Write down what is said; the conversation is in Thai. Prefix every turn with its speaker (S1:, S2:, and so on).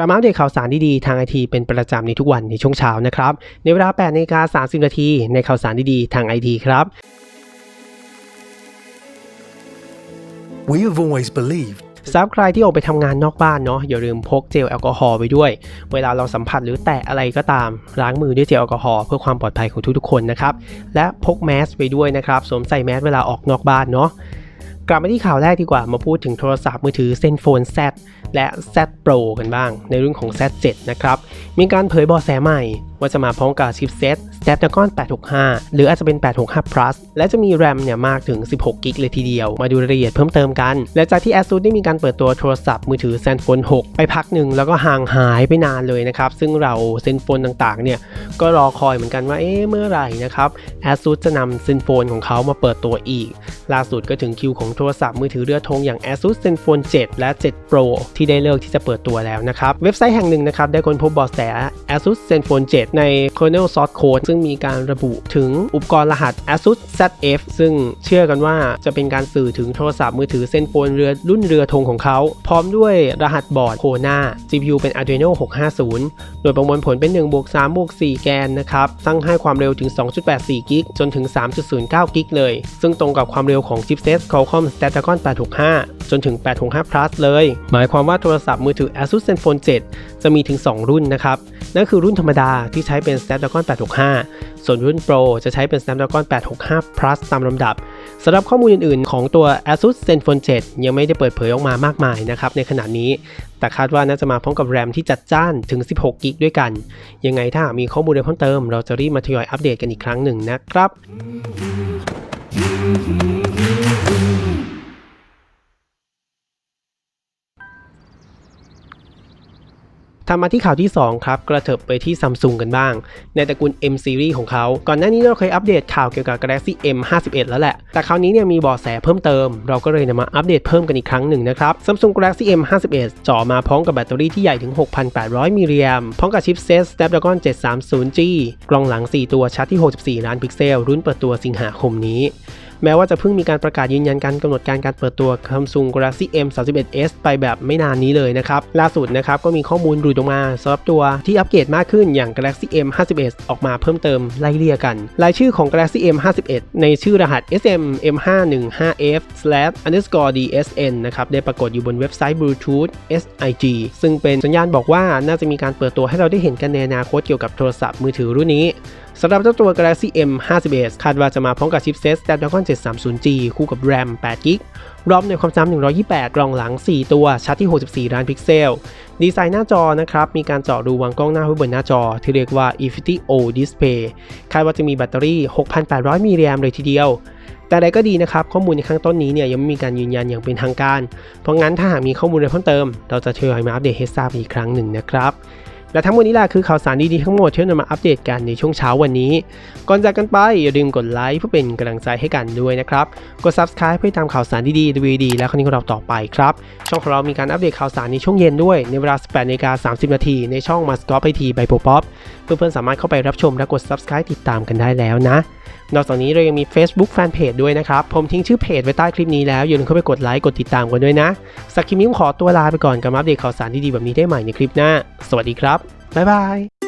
S1: ลับมาอัปเดตข่าวสารดีๆ ทางไอทีเป็นประจำในทุกวันในช่วงเช้านะครับ ในเวลา8นาฬิกา30 นาทีในข่าวสารดีๆ ทางไอทีครับ
S2: We have always believed
S1: สำหรับใครที่ออกไปทำงานนอกบ้านเนาะอย่าลืมพกเจลแอลกอฮอล์ไปด้วย เวลาเราสัมผัสหรือแตะอะไรก็ตาม ล้างมือด้วยเจลแอลกอฮอล์เพื่อความปลอดภัยของทุกๆคนนะครับ และพกแมสไปด้วยนะครับ สวมใส่แมสเวลาออกนอกบ้านเนาะ กลับมาที่ข่าวแรกดีกว่ามาพูดถึงโทรศัพท์มือถือเซนโฟน Z และ Z Pro กันบ้าง ในรุ่นของ Z7 นะครับ มีการเผยบอแสใหม่ ว่าจะมาพร้อมกับชิปเซต Snapdragon 865 หรืออาจจะเป็น 865 Plus และจะมี RAM เนี่ยมากถึง 16กิกเลยทีเดียว มาดูรายละเอียดเพิ่มเติมกันและจากที่ ASUS ได้มีการเปิดตัวโทรศัพท์มือถือ Zenfone 6 ไปพักหนึ่งแล้วก็ห่างหายไปนานเลยนะครับ ซึ่งเรา Zenfone ต่างๆ เนี่ย ก็รอคอยเหมือนกันว่า เอ๊ะ เมื่อไหร่นะครับ ASUS จะนำ Zenfone ของเขามาเปิดตัวอีก ล่าสุดก็ถึงคิวของโทรศัพท์มือถือเรือธงอย่าง ASUS Zenfone 7 และ 7 Pro ที่ได้เลิกที่จะเปิดตัวแล้วนะครับ เว็บไซต์แห่งหนึ่งนะครับได้ค้นพบเบาะแส ASUS Zenfone 7 ใน kernel source code ซึ่งมีการระบุถึงอุปกรณ์รหัส ASUS ZF ซึ่งเชื่อกันว่าจะเป็นการสื่อถึงโทรศัพท์มือถือ Zenfone เรือรุ่นเรือธงของเขา พร้อมด้วยรหัสบอร์ดโคนา GPU เป็น Adreno 650 โดยประมวลผลเป็น1บวก3บวก4แกนนะครับตั้งให้ความเร็วถึง 2.84 กิกจนถึง 3.09 กิกเลย ซึ่งตรงกับความเร็วของชิปเซต Qualcomm Snapdragon 865 จนถึง 865 plus เลย หมายความว่าโทรศัพท์มือถือ ASUS Zenfone 7 จะมีถึง 2 รุ่นนะครับ นั่นคือรุ่นธรรมดาที่ใช้เป็น Snapdragon 865 ส่วนรุ่น Pro จะใช้เป็น Snapdragon 865 plus ตามลำดับสำหรับข้อมูลอื่นๆ ของตัว ASUS Zenfone 7 ยังไม่ได้เปิดเผยออกมามากมายนะครับในขณะนี้ แต่คาดว่าน่าจะมาพร้อมกับ RAM ที่จัดจ้านถึง 16กิกด้วยกัน ยังไงถ้ามีข้อมูลเพิ่มเติม เราจะรีบมาทยอยอัปเดตกันอีกครั้งหนึ่งนะครับ ทำมาที่ข่าวที่ 2 ครับ กระเถิบไปที่ซัมซุงกันบ้าง ในตระกูล M Series ของเขา ก่อนหน้านี้เราเคยอัปเดตข่าวเกี่ยวกับ Galaxy M 51แล้วแหละ แต่คราวนี้เนี่ยมีเบาะแสเพิ่มเติม เราก็เลยนำมาอัปเดตเพิ่มกันอีกครั้งหนึ่งนะครับ Samsung Galaxy M 51จ่อมาพร้อมกับแบตเตอรี่ที่ใหญ่ถึง 6,800 มิลลิแอมพร้อมกับชิปเซต Snapdragon 730G กล้องหลัง 4 ตัวชัดที่ 64 ล้านพิกเซล รุ่นเปิดตัวสิงหาคมนี้ แม้ว่าจะเพิ่งมีการประกาศยืนยันการกำหนดการการเปิดตัว Samsung Galaxy M 31s ไปแบบไม่นานนี้เลยนะครับล่าสุดนะครับก็มีข้อมูลหลุดออกมาสำหรับตัวที่อัปเกรดมากขึ้นอย่าง Galaxy M 51ออกมาเพิ่มเติมไล่เลี่ยกัน รายชื่อของ Galaxy M 51ในชื่อรหัส SM M515F underscore DSN นะครับได้ปรากฏอยู่บนเว็บไซต์ Bluetooth SIG ซึ่งเป็นสัญญาณบอกว่าน่าจะมีการเปิดตัวให้เราได้เห็นกันในอนาคตเกี่ยวกับโทรศัพท์มือถือรุ่นนี้ สำหรับเจ้าตัว Galaxy M 51คาดว่าจะมาพร้อมกับชิปเซต Snapdragon 730G คู่กับ RAM 8 g b รอมในความจำ128 กล่องหลัง 4 ตัว ชัดที่ 64 ล้านพิกเซล ดีไซน์หน้าจอนะครับ มีการเจาะรูวางกล้องหน้าไว้บนหน้าจอ ที่เรียกว่า Infinity O Display คาดว่าจะมีแบตเตอรี่ 6,800 มิลลิแอมเลยทีเดียวแต่ใดก็ดีนะครับ ข้อมูลในข้างต้นนี้เนี่ยยังไม่มีการยืนยันอย่างเป็นทางการ เพราะงั้นถ้าหากมีข้อมูลอะไรเพิ่มเติม เราจะทยอยมาอัปเดตให้ทราบอีกครั้งหนึ่งนะครับ และทั้งหมดนี้แหละคือข่าวสารดีๆทั้งหมดที่นำมาอัปเดตกันในช่วงเช้าวันนี้ ก่อนจากกันไปอย่าลืมกดไลค์เพื่อเป็นกำลังใจให้กันด้วยนะครับ กด subscribe เพื่อตามข่าวสารดีๆดีๆและคอนเทนต์ของเราต่อไปครับ ช่องของเรามีการอัปเดตข่าวสารในช่วงเย็นด้วยในเวลา 18นาฬิกา30 นาทีในช่อง m u s c o p ไอที by โปป๊อปเพื่อนๆสามารถเข้าไปรับชมและกด subscribe ติดตามกันได้แล้วนะ นอกจากนี้เรายังมี Facebook Fanpage ด้วยนะครับผมทิ้งชื่อเพจไว้ใต้คลิปนี้แล้วอย่าลืมเข้าไปกดไลค์กดติดตามกันด้วยนะสักคลิปนี้ผมขอตัวลาไปก่อนกับอัปเดตข่าวสารดีๆแบบนี้ได้ใหม่ในคลิปหน้า สวัสดีครับ บ๊ายบาย